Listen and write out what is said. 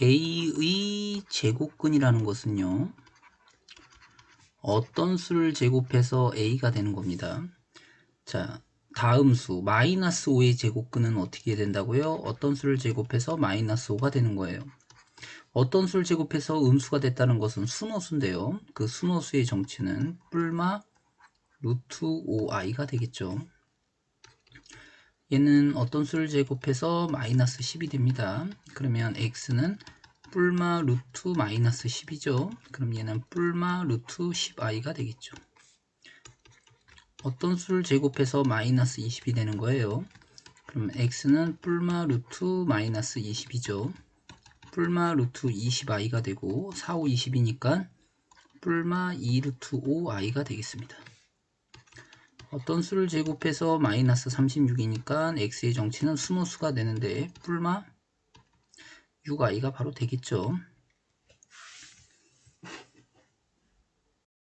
a의 제곱근이라는 것은요. 어떤 수를 제곱해서 a가 되는 겁니다. 자, 다음 수 마이너스 5의 제곱근은 어떻게 된다고요? 어떤 수를 제곱해서 마이너스 5가 되는 거예요. 어떤 수를 제곱해서 음수가 됐다는 것은 순호수인데요. 그 순호수의 정치는 뿔마 루트 5i가 되겠죠. 얘는 어떤 수를 제곱해서 마이너스 10이 됩니다. 그러면 x는 뿔마 루트 마이너스 10이죠. 그럼 얘는 뿔마 루트 10i가 되겠죠. 어떤 수를 제곱해서 마이너스 20이 되는 거예요. 그럼 x는 뿔마 루트 마이너스 20이죠. 뿔마 루트 20i가 되고 4, 5, 20이니까 뿔마 2 루트 5i가 되겠습니다. 어떤 수를 제곱해서 마이너스 36이니까 x의 정치는 수노수가 되는데 뿔마 6i가 바로 되겠죠.